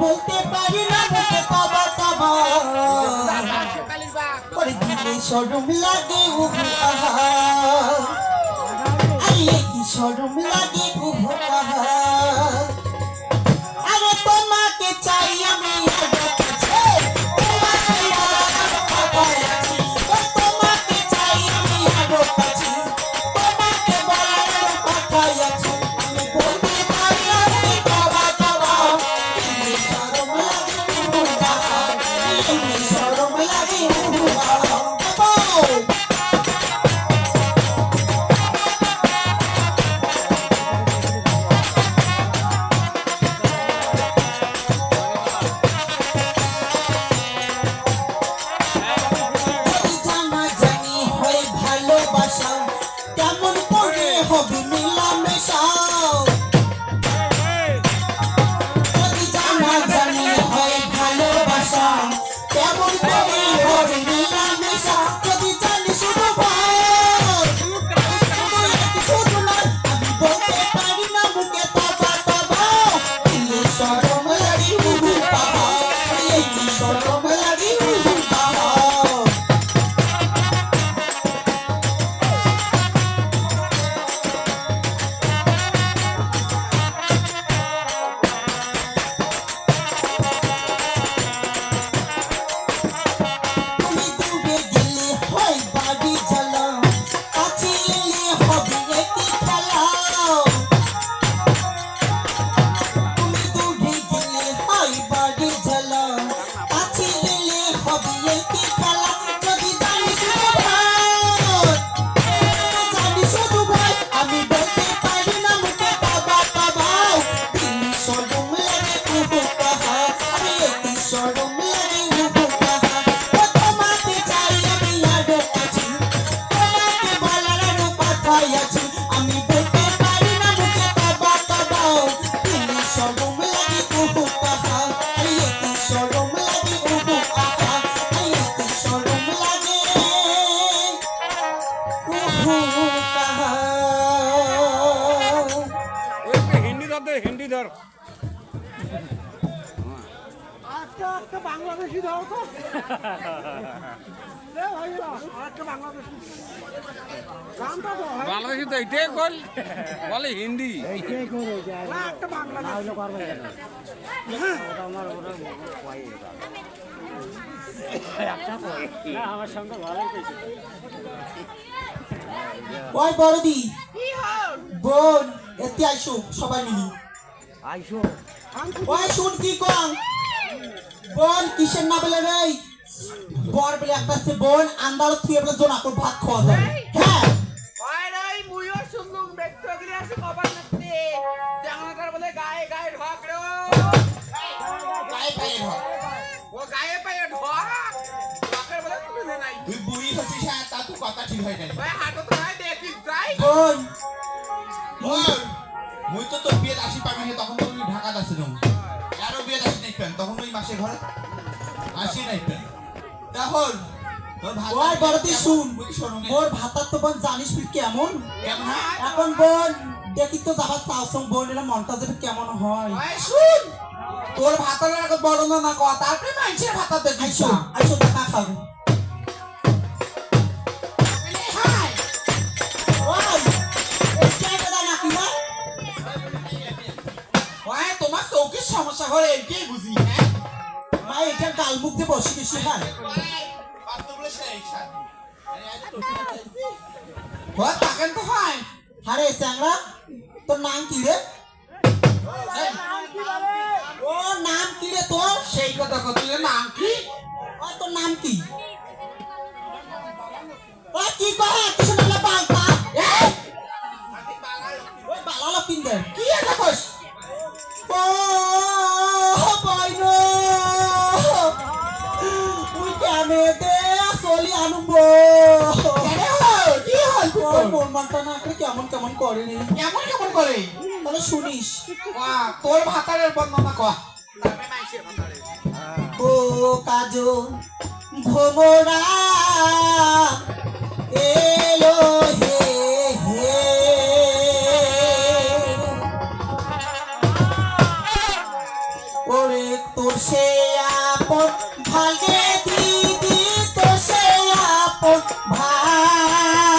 বলতে পারি না মুখে তবা তবা। করে দিলে শরম লাগে উহু। আহা আরে কি শরম লাগে উহু। আহা song. দে হিন্দি ধর। একটা একটা বাংলাদেশি দাও তো। বাংলাদেশি। তো বাংলাদেশি তো এটাই কল বলে হিন্দি। বাংলাদেশি। ওই বড়দি। বোন। এতে আইসো সবাই মিলি। ওই শুন কি কম বোন কিসের না বলে রে? বর বলে একটা আছে বোন আন্দার থুয়ে বলে জোনা করে ভাত খাওয়া যায়। হ্যাঁ। ওই মুইও শুনলুম ব্যক্তিগিরি আছে কবার নাচতে জামাকার বলে গায়ে গায়ে ঢক রে গায়ে পায়ে ধর। ও গায়ে পায়ে ঢক। ঢকের বলে তুলে নাই। তুই বুড়ি হচ্ছিস হ্যাঁ তা তুই কথা ঠিক হয় নাই। ওই হাঁটো তো হয় দেখি যাই। বোন। মোর মুই তো তোর বিয়ের আসি পাবি তখন তো তুই ঢাকাত আসিলাম আরও বিয়ের আসি নাই পেন তখন ওই মাসে ঘরে আসি নাই পেন তখন ভাত ওই বড়দি শুন মোর ভাতার তো বোন জানিস তুই কেমন? কেমন এখন বোন দেখি তো যাবার চাওসং বোন এরা মনটা যাবে কেমন হয়। শুন। তোর ভাতের বড় না না কথা তারপরে মানুষের ভাতা দেখিস আইসো সমস্যা হলে এইটাই বুঝি হ্যাঁ? মা, এটা গাল মুখ বসে গেছি হ্যাঁ? আজ তো তো, হয়। আরে, চ্যাংরা, তোর নাম কি রে? ও, নাম কি রে তোর? সেই কথা কত নাম কি? ও, তোর নাম কি? আনুব কি হল তোর মন মানটা না করে কেমন কেমন করে রে? কেমন কেমন করে? তাহলে শুনিস। তোর ভাতারের বর্ণনা কয়া ও কাজো ভোমরা এলো হে হে। ওরে তোর সে আপন ভাগে দিদি। ভাই।